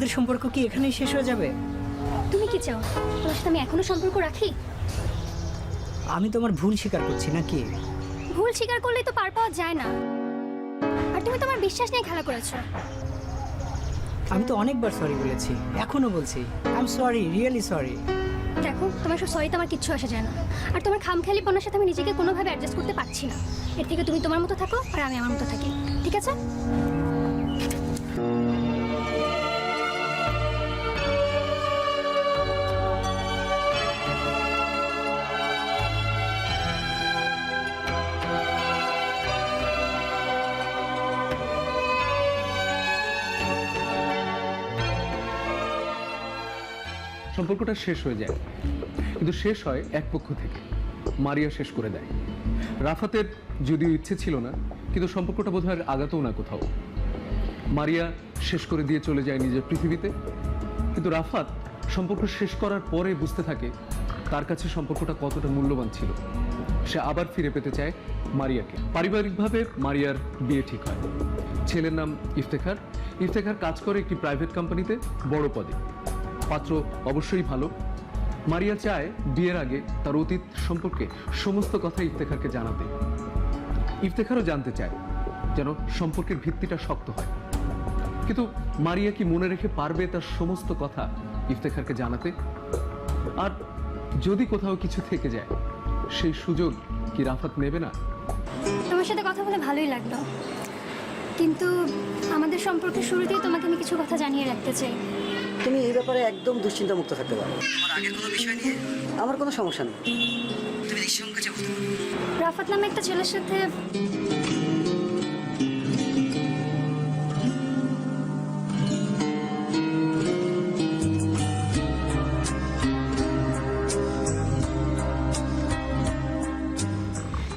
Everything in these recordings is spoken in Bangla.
আমাদের সম্পর্ক কি এখানেই শেষ হয়ে যাবে? তুমি কি চাও? তোমার সাথে আমি এখনও সম্পর্ক রাখি? আমি তোমার ভুল স্বীকার করছি নাকি? ভুল স্বীকার করলেই তো পার পাওয়া যায় না। আর তুমি তোমার বিশ্বাস নিয়ে খেলা করেছ। আমি তো অনেকবার সরি বলেছি এখনও বলছি। I am sorry really sorry দেখো তোমার সব সরিতে আমার কিচ্ছু আসা যায় না। আর তোমার খামখেয়ালি পণ্যের সাথে আমি নিজেকে কোনোভাবে অ্যাডজাস্ট করতে পারছি না। এর থেকে তুমি তোমার মতো থাকো আর আমি আমার মতো থাকি। ঠিক আছে? সম্পর্কটা শেষ হয়ে যায়। কিন্তু শেষ হয় এক পক্ষ থেকে। মারিয়া শেষ করে দেয়। রাফাতের যদিও ইচ্ছে ছিল না, কিন্তু সম্পর্কটা বোধহয় আর আগাতেও না কোথাও। মারিয়া শেষ করে দিয়ে চলে যায় নিজের পৃথিবীতে। কিন্তু রাফাত সম্পর্ক শেষ করার পরে বুঝতে থাকে তার কাছে সম্পর্কটা কতটা মূল্যবান ছিল। সে আবার ফিরে পেতে চায় মারিয়াকে। পারিবারিকভাবে মারিয়ার বিয়ে ঠিক হয়। ছেলের নাম ইফতেখার। ইফতেখার কাজ করে একটি প্রাইভেট কোম্পানিতে বড় পদে। পাত্র অবশ্যই ভালো। মারিয়া চায় বিয়ের আগে তার অতীত সম্পর্কে সমস্ত কথা ইফতেখারকে জানাতে। ইফতেখারও জানতে চায় যেন সম্পর্কের ভিত্তিটা শক্ত হয়। কিন্তু মারিয়া কি মনে রেখে পারবে তার সমস্ত কথা ইফতেখারকে জানাতে? আর যদি কোথাও কিছু থেকে যায়, সেই সুযোগ কি রাফাত নেবে না? তোমার সাথে কথা বলে ভালোই লাগল। কিন্তু আমাদের সম্পর্কের শুরুতেই তোমাকে আমি কিছু কথা জানিয়ে রাখতে চাই। তুমি এই ব্যাপারে একদম দুশ্চিন্তা মুক্ত থাকতে পারো। তোমার আগের কোনো বিষয় নিয়ে? আমার কোনো সমস্যা নেই। তুমি নিঃসংকোচে বলতে পারো রাফাত নামে একটা ছেলের সাথে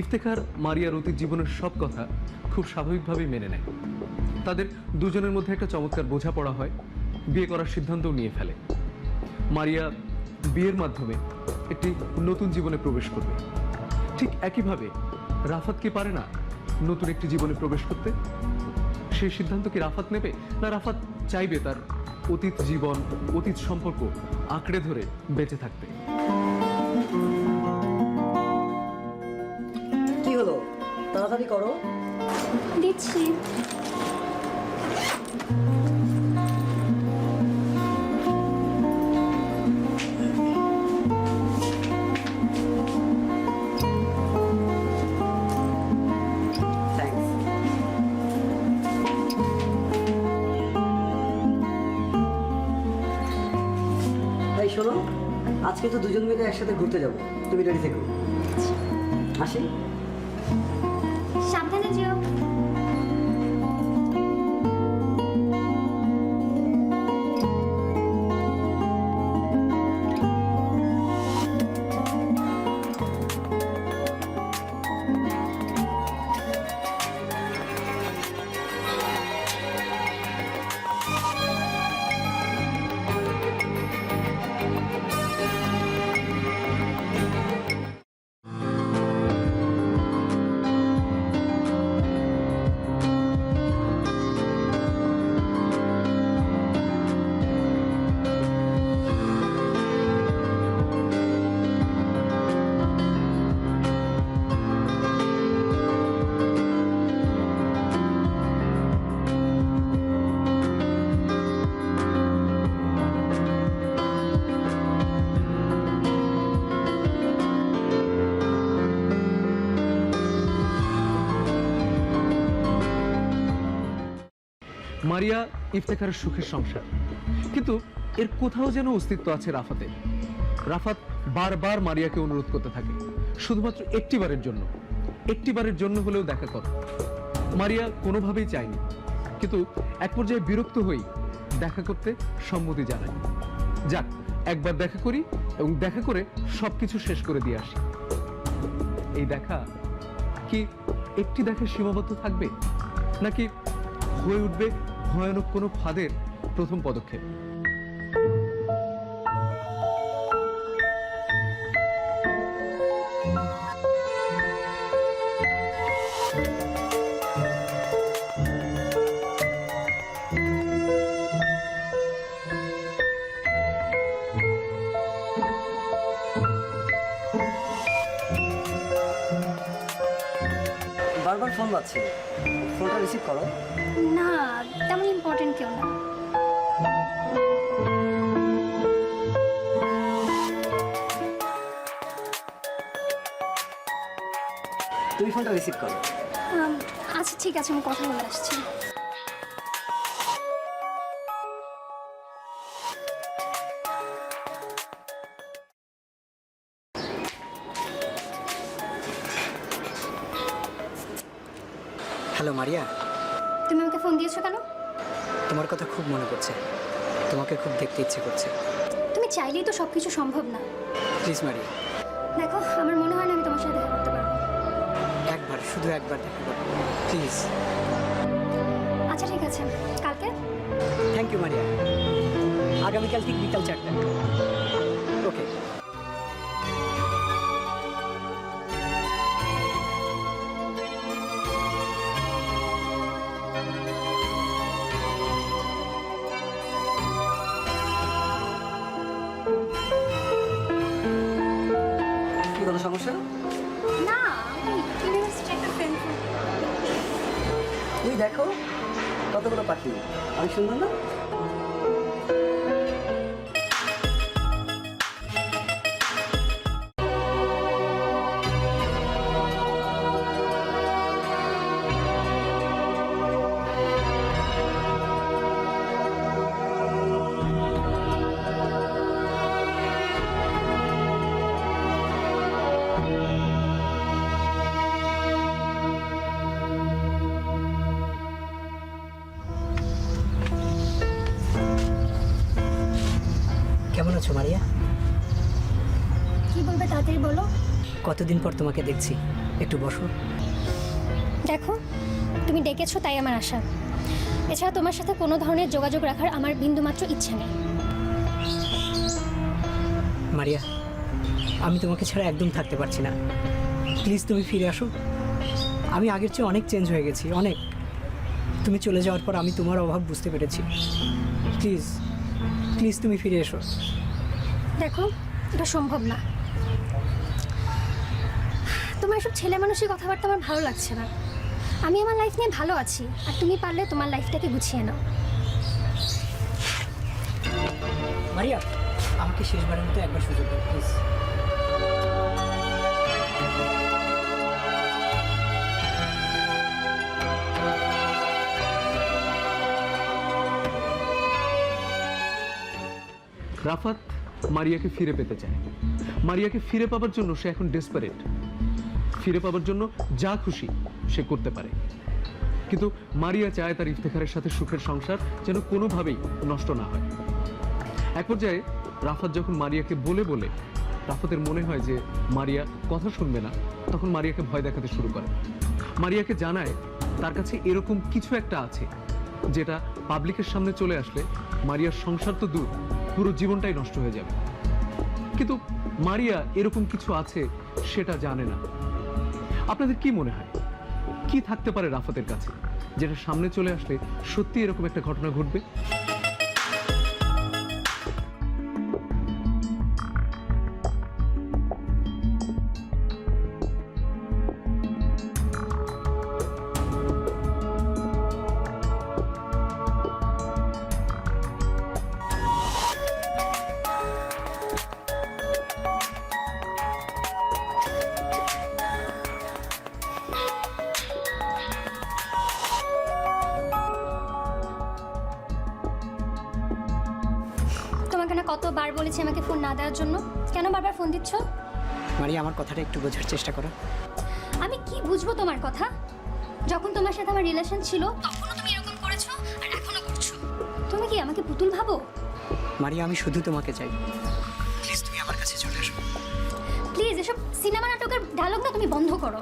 ইফতেখার মারিয়ার অতীত জীবনের সব কথা খুব স্বাভাবিকভাবেই মেনে নেয়। তাদের দুজনের মধ্যে একটা চমৎকার বোঝাপড়া হয়। বিয়ে করার সিদ্ধান্তও নিয়ে ফেলে। মারিয়া বিয়ের মাধ্যমে একটি নতুন জীবনে প্রবেশ করবে। ঠিক একইভাবে রাফাত কি পারে না নতুন একটি জীবনে প্রবেশ করতে? সেই সিদ্ধান্ত কি রাফাত নেবে? না রাফাত চাইবে তার অতীত জীবন অতীত সম্পর্ক আঁকড়ে ধরে বেঁচে থাকতে। কি হলো? তাড়াতাড়ি করো। দিচ্ছি। আজকে তো দুজন মিলে একসাথে ঘুরতে যাব। তুমি রেডি থেকো। আসি। সাবধানে যেও। মারিয়া ইফতেখারের সুখের সংসার। কিন্তু এর কোথাও যেন অস্তিত্ব আছে রাফাতে রাফাত বারবার মারিয়াকে অনুরোধ করতে থাকে, শুধুমাত্র একটি বারের জন্য। একটি বারের জন্য হলেও দেখা কর। মারিয়া কোনোভাবেই চায়নি, কিন্তু এক পর্যায়ে বিরক্ত হই দেখা করতে সম্মতি জানায়। যাক, একবার দেখা করি এবং দেখা করে সবকিছু শেষ করে দিয়ে আসি। এই দেখা কি একটি দেখে সীমাবদ্ধ থাকবে? নাকি হয়ে উঠবে ভয়ানক কোনো ফাঁদের প্রথম পদক্ষেপ। বারবার ফোন পাচ্ছি ফোনটা রিসিভ করো। না তেমন ইম্পর্টেন্ট কেউ না। তুমি ফোনটা রিসিভ করো। আচ্ছা ঠিক আছে আমি কথা বলে আসছি। Hello Maria. তুমি আমাকে ফোন দিয়েছ কেন? তোমার কথা খুব মনে পড়ছে। তোমাকে খুব দেখতে ইচ্ছে করছে। তুমি চাইলেই তো সব কিছু সম্ভব না। Please Maria. দেখো আমার মনে হয় না আমি তোমার সাথে দেখা করতে পারব। একবার শুধু একবার দেখা করো। প্লিজ। আচ্ছা ঠিক আছে। কালকে? Thank you Maria. আগামীকাল ঠিক বিকাল চারটা ওকে দেখো কতগুলো পাখি? আমি সুন্দর না? তাড়াতাড়ি বলো। কতদিন পর তোমাকে দেখছি? একটু বসো। দেখো তুমি ডেকেছো তাই আমার আশা। এছাড়া তোমার সাথে কোনো ধরনের যোগাযোগ রাখার আমার বিন্দুমাত্র ইচ্ছা নেই। মারিয়া আমি তোমাকে ছাড়া একদম থাকতে পারছি না। প্লিজ তুমি ফিরে আসো। আমি আগের চেয়ে অনেক চেঞ্জ হয়ে গেছি অনেক। তুমি চলে যাওয়ার পর আমি তোমার অভাব বুঝতে পেরেছি। প্লিজ প্লিজ তুমি ফিরে এসো। দেখো এটা সম্ভব না। তোমার এসব ছেলে মানুষের কথাবার্তা আমার ভালো লাগছে না। আমি আমার লাইফ নিয়ে ভালো আছি আর তুমি পারলে তোমার লাইফটাকে গুছিয়ে নাও। মারিয়া আমাকে শেষবারের মতো একবার সুযোগ দাও প্লিজ রাফাত মারিয়াকে ফিরে পেতে চায়। মারিয়াকে ফিরে পাবার জন্য সে এখন ডেসপারেট ফিরে পাবার জন্য যা খুশি সে করতে পারে। কিন্তু মারিয়া চায় তার ইফতেখারের সাথে সুখের সংসার যেন কোনোভাবেই নষ্ট না হয়। এক পর্যায়ে রাফাত যখন মারিয়াকে বলে বলে রাফাতের মনে হয় যে মারিয়া কথা শুনবে না, তখন মারিয়াকে ভয় দেখাতে শুরু করে। মারিয়াকে জানায় তার কাছে এরকম কিছু একটা আছে যেটা পাবলিকের সামনে চলে আসলে মারিয়ার সংসার তো দূর, পুরো জীবনটাই নষ্ট হয়ে যাবে। কিন্তু মারিয়া এরকম কিছু আছে সেটা জানে না। আপনাদের কি মনে হয়? কি থাকতে পারে রাফাতের কাছে? যেটা সামনে চলে আসলে সত্যি এরকম একটা ঘটনা ঘটবে? কতবার বলেছি আমাকে ফোন না দেওয়ার জন্য? কেন বারবার ফোন দিচ্ছ? মারিয়া আমার কথাটা একটু বোঝার চেষ্টা করো। আমি কি বুঝব তোমার কথা? যখন তোমার সাথে আমার রিলেশন ছিল তখনও তুমি এরকম করেছ আর এখনও করছ। তুমি কি আমাকে পুতুল ভাবো? মারিয়া আমি শুধু তোমাকে চাই। প্লিজ তুমি আমার কাছে চলে এসো প্লিজ এসব সিনেমা নাটকের ডায়লগ না তুমি বন্ধ করো।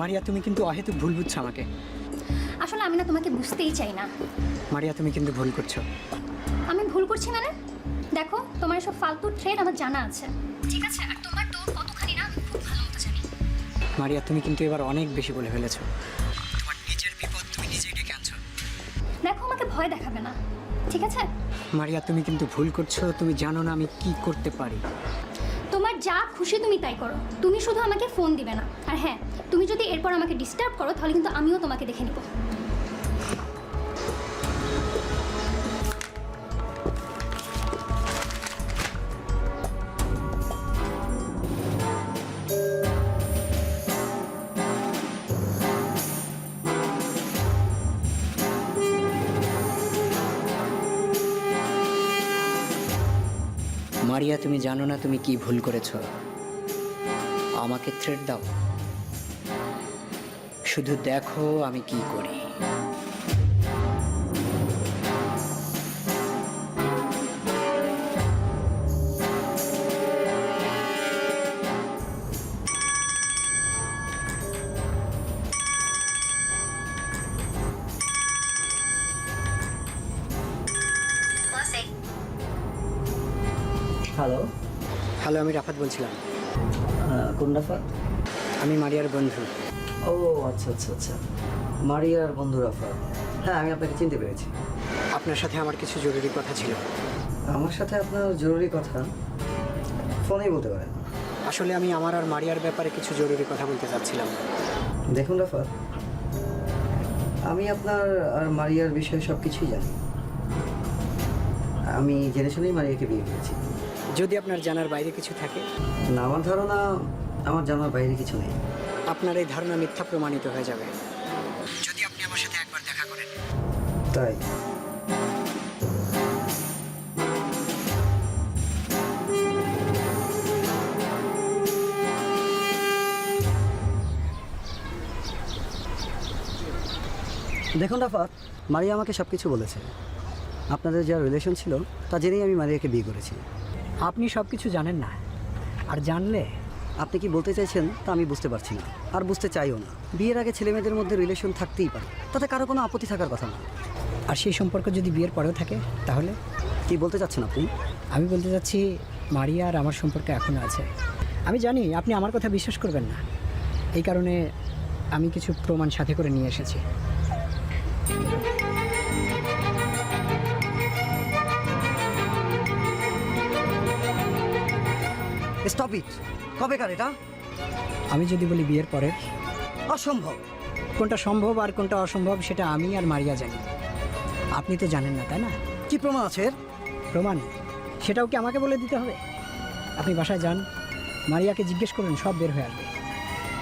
মারিয়া তুমি কিন্তু অহেতুক ভুল বুঝছ আমাকে। আসলে আমি না তোমাকে বুঝতেই চাই না। মারিয়া তুমি কিন্তু ভুল করছ। আমি ভুল করছি মানে? দেখো তোমার এসব ফালতু ট্রেড আমার জানা আছে। ঠিক আছে? আর তোমার তো কতখানি না আমি খুব ভালো মতো জানি। মারিয়া তুমি কিন্তু এবার অনেক বেশি বলে ফেলেছো। তোমার নিজের বিপদ তুমি নিজেই ডেকে আনছো। দেখো আমাকে ভয় দেখাবে না। ঠিক আছে? মারিয়া তুমি কিন্তু ভুল করছ। তুমি জানো না আমি কি করতে পারি। তোমার যা খুশি তুমি তাই করো। তুমি শুধু আমাকে ফোন দিবে না। আর হ্যাঁ তুমি যদি এরপর আমাকে ডিস্টার্ব করো তাহলে কিন্তু আমিও তোমাকে দেখে নিব। মারিয়া তুমি জানো না তুমি কি ভুল করেছ। আমাকে থ্রেড দাও। শুধু দেখো আমি কি করি। হ্যালো হ্যালো আমি রাফাত বলছিলাম। কোন রাফাত? আমি মারিয়ার বন্ধু। ও আচ্ছা আচ্ছা আচ্ছা। মারিয়ার বন্ধু রাফাত। হ্যাঁ আমি আপনাকে চিনতে পেরেছি। আপনার সাথে আমার কিছু জরুরি কথা ছিল। আমার সাথে আপনার জরুরি কথা? ফোনেই বলতে পারেন। আসলে আমি আমার আর মারিয়ার ব্যাপারে কিছু জরুরি কথা বলতে চাচ্ছিলাম। দেখুন রাফাত আমি আপনার আর মারিয়ার বিষয়ে সব কিছুই জানি। আমি জেনে শুনেই মারিয়াকে বিয়ে করেছি। যদি আপনার জানার বাইরে কিছু থাকে? না আমার ধারণা আমার জানার বাইরে কিছু নেই। আপনার এই ধারণা মিথ্যা প্রমাণিত হয়ে যাবে। যদি আপনি আমার সাথে একবার দেখা করেন। তাই? দেখুন রাফাত মারিয়া আমাকে সব কিছু বলেছে। আপনাদের যা রিলেশন ছিল তা জেনেই আমি মারিয়াকে বিয়ে করেছি। আপনি সব কিছু জানেন না। আর জানলে আপনি কি বলতে চাইছেন তা আমি বুঝতে পারছি না। আর বুঝতে চাইও না। বিয়ের আগে ছেলে মেয়েদের মধ্যে রিলেশন থাকতেই পারে। তাতে কারও কোনো আপত্তি থাকার কথা না। আর সেই সম্পর্ক যদি বিয়ের পরেও থাকে, তাহলে? কি বলতে চাচ্ছেন আপনি? আমি বলতে চাচ্ছি, মারিয়া আর আমার সম্পর্ক এখনও আছে। আমি জানি আপনি আমার কথা বিশ্বাস করবেন না। এই কারণে আমি কিছু প্রমাণ সাথে করে নিয়ে এসেছি। স্টপ ইট কবে কার এটা? আমি যদি বলি বিয়ের পরে অসম্ভব। কোনটা সম্ভব আর কোনটা অসম্ভব সেটা আমি আর মারিয়া জানি। আপনি তো জানেন না তাই না? কি প্রমাণ আছে এর? প্রমাণ? সেটাও কি আমাকে বলে দিতে হবে? আপনি বাসায় যান মারিয়াকে জিজ্ঞেস করুন সব বের হয়ে আসবে।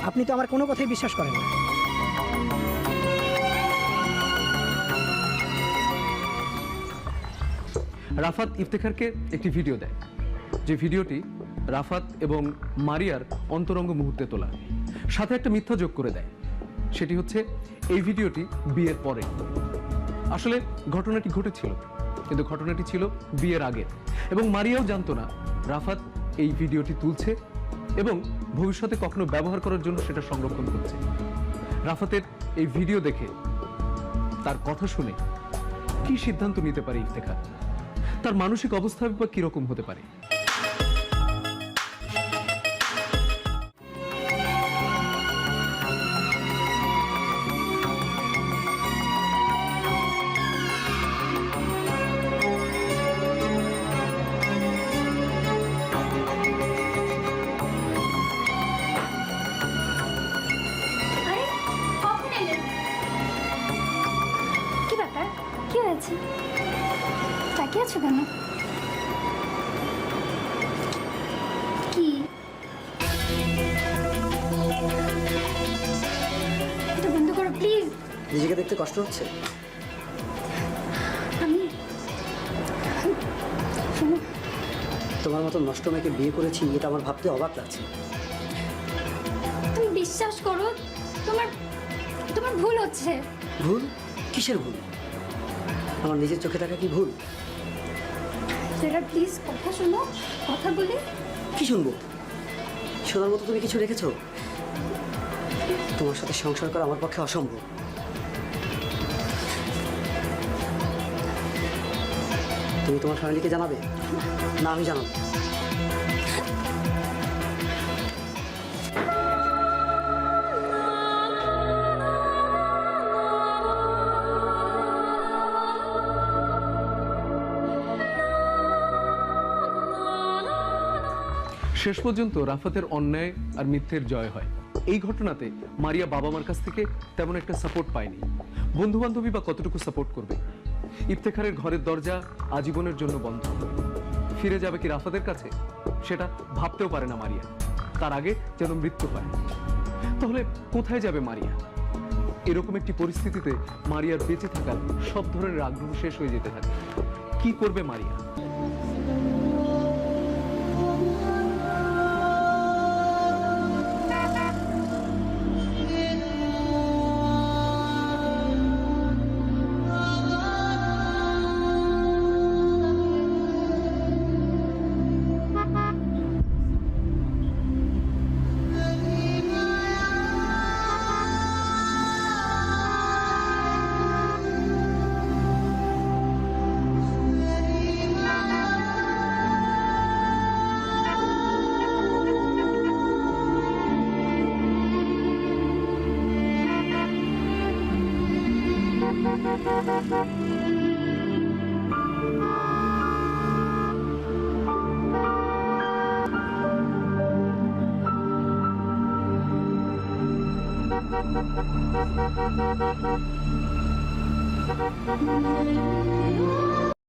আপনি তো আমার কোনো কথাই বিশ্বাস করেন না। রাফাত ইফতেখারকে একটি ভিডিও দেয়। যে ভিডিওটি রাফাত এবং মারিয়ার অন্তরঙ্গ মুহূর্তে তোলা। সাথে একটা মিথ্যা যোগ করে দেয়। সেটি হচ্ছে, এই ভিডিওটি বিয়ের পরে। আসলে ঘটনাটি ঘটেছিল, কিন্তু ঘটনাটি ছিল বিয়ের আগে। এবং মারিয়াও জানতো না, রাফাত এই ভিডিওটি তুলছে এবং ভবিষ্যতে কখনো ব্যবহার করার জন্য সেটা সংরক্ষণ করছে। রাফাতের এই ভিডিও দেখে তার কথা শুনে কি সিদ্ধান্ত নিতে পারে ইফতেখার? তার মানসিক অবস্থা বা কীরকম হতে পারে? আছো কেন? কি? এটা বন্ধ করো প্লিজ। নিজেকে দেখতে কষ্ট হচ্ছে? আমি তোমার মতো নষ্ট মেয়েকে বিয়ে করেছি এটা আমার ভাবতে অবাক লাগছে। তুমি বিশ্বাস করো তোমার তোমার ভুল হচ্ছে। ভুল? কিসের ভুল? আমার নিজের চোখে থাকা কি ভুল? সেটা প্লিজ কথা শোনো, কথা বলে। কি শুনব? শোনার মতো তুমি কিছু রেখেছো? তোমার সাথে সংসার করা আমার পক্ষে অসম্ভব। তুমি তোমার ফ্যামিলিকে জানাবে? না, আমি জানাব। শেষ পর্যন্ত রাফাতের অন্যায় আর মিথ্যের জয় হয়। এই ঘটনাতে মারিয়া বাবা মার কাছ থেকে তেমন একটা সাপোর্ট পায়নি। বন্ধু বান্ধবী বা কতটুকু সাপোর্ট করবে? ইফতেখারের ঘরের দরজা আজীবনের জন্য বন্ধ। ফিরে যাবে কি রাফাতের কাছে? সেটা ভাবতেও পারে না মারিয়া। তার আগে যেন মৃত্যু হয়। তাহলে কোথায় যাবে মারিয়া? এরকম একটি পরিস্থিতিতে মারিয়ার বেঁচে থাকার সব ধরনের আগ্রহ শেষ হয়ে যেতে থাকে। কি করবে মারিয়া?